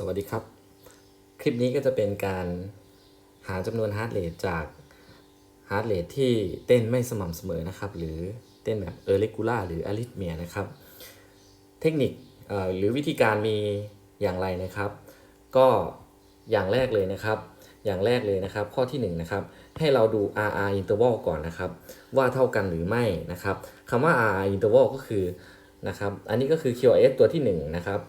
สวัสดีครับ คลิปนี้ก็จะเป็นการหาจำนวนฮาร์ดเรทจากฮาร์ดเรทที่เต้นไม่สม่ำเสมอนะครับ หรือเต้นแบบเออร์เลกูล่าหรืออาริทเมียนะครับ เทคนิคหรือวิธีการมีอย่างไรนะครับ ก็อย่างแรกเลยนะครับ อย่างแรกเลยนะครับ ข้อที่1นงนะครับ ให้เราดู RR interval ก่อนนะครับ ว่าเท่ากันหรือไม่นะครับคำว่า RR interval ก็คือนะครับ อันนี้ก็คือ QRS ตัวที่1นะครับ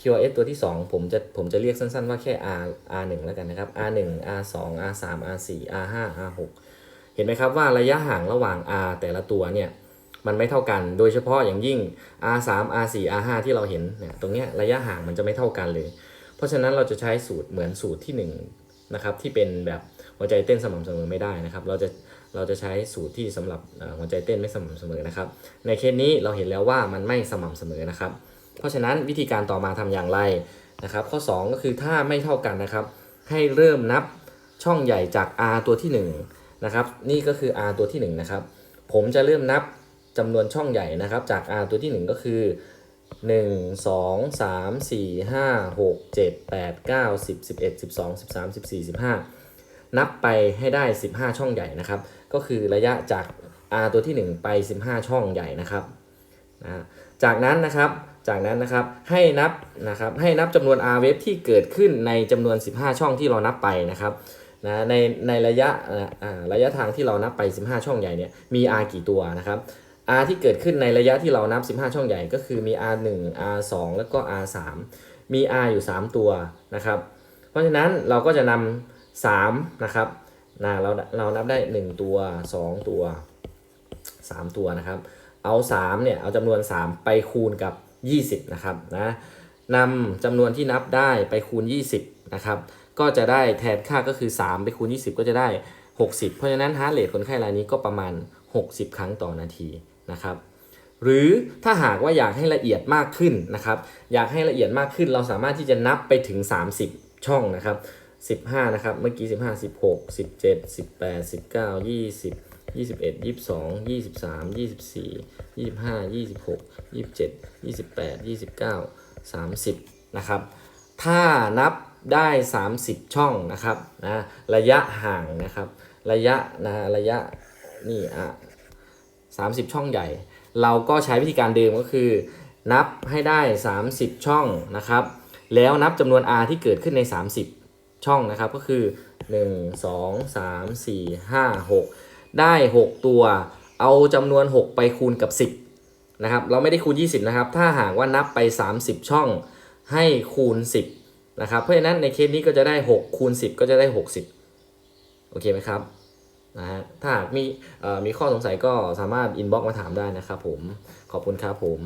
QRS ตัวที่ 2 ผมจะผมจะเรียกสั้นๆ ว่าแค่ R R1 แล้วกันนะครับ R1 R2 R3 R4 R5 R6 เห็นไหมครับว่าระยะห่างระหว่าง R แต่ละตัวเนี่ยมันไม่เท่ากัน โดยเฉพาะอย่างยิ่ง R3 R4 R5 ที่เราเห็นเนี่ยตรงเนี้ยระยะห่างมันจะไม่เท่ากันเลย เพราะฉะนั้นเราจะใช้สูตรเหมือนสูตรที่1นะครับที่เป็นแบบหัวใจเต้นสม่ำเสมอไม่ได้นะครับ เราจะเราจะใช้สูตรที่สำหรับหัวใจเต้นไม่สม่ำเสมอนะครับ ในเคสนี้เราเห็นแล้วว่ามันไม่สม่ำเสมอนะครับ เพราะฉะนั้นวิธีการต่อมาทำอย่างไรนะครับ ข้อ 2 ก็คือถ้าไม่เท่ากันนะครับ ให้เริ่มนับช่องใหญ่จาก R ตัวที่1นะครับนี่ก็คือ R ตัวที่1นะครับผมจะเริ่มนับจำนวนช่องใหญ่นะครับ จาก R ตัวที่ 1 ก็คือ 1 2 3 4 5 6 7 8 9 10 11 12 13 14 15 นับไปให้ได้ 15 ช่องใหญ่นะครับ ก็คือระยะจาก R ตัวที่ 1 ไป 15 ช่องใหญ่นะครับนะจากนั้นนะครับ จากนั้นนะครับให้นับนะครับให้นับจำนวน R wave ที่เกิดขึ้นในจำนวน 15 ช่องที่เรานับไปนะครับนะในในระยะระยะทางที่เรานับไป 15 ช่องใหญ่เนี่ยมี R กี่ตัวนะครับ R ที่เกิดขึ้นในระยะที่เรานับ 15 ช่องใหญ่ก็คือมี R1 R2 แล้วก็ R3 มี R อยู่ 3 ตัวนะครับ เพราะฉะนั้นเราก็จะนำ3นะครับนะเราเรานับได้ 1 ตัว 2 ตัว 3 ตัวนะครับ เอา3เนี่ยเอาจำนวน 3 ไปคูณกับ 20 นะครับนะนำจำนวนที่นับได้ไปคูณ 20 นะครับ ก็จะได้แทนค่าก็คือ 3 ไปคูณ 20 ก็จะได้ 60 เพราะฉะนั้นฮาร์ดเรทคนไข้รายนี้ก็ประมาณ 60 ครั้งต่อนาทีนะครับหรือถ้าหากว่าอยากให้ละเอียดมากขึ้นนะครับ อยากให้ละเอียดมากขึ้น เราสามารถที่จะนับไปถึง 30 ช่องนะครับ 15 นะครับ เมื่อกี้ 15 16 17 18 19 20 21 22 23 24 25 26 27 28 29 30นะครับ ถ้านับได้ 30 ช่องนะครับนะระยะห่างนะครับ ระยะนะระยะนี่อะ30ช่องใหญ่ เราก็ใช้วิธีการเดิมก็คือ นับให้ได้ 30 ช่องนะครับ แล้วนับจำนวน r ที่เกิดขึ้นใน 30 ช่องนะครับก็คือ 1 2 3 4 5 6 ได้ 6 ตัว เอาจำนวน 6 ไปคูณกับ 10นะครับเราไม่ได้คูณ 20นะครับถ้าหากว่านับไป 30 ช่องให้คูณ 10นะครับเพราะฉะนั้นในเคสนี้ก็จะได้ 6 คูณ 10 ก็จะได้ 60 โอเคไหมครับนะฮะถ้าหากมีมีข้อสงสัยก็สามารถอินบ็อกมาถามได้นะครับผมขอบคุณครับผม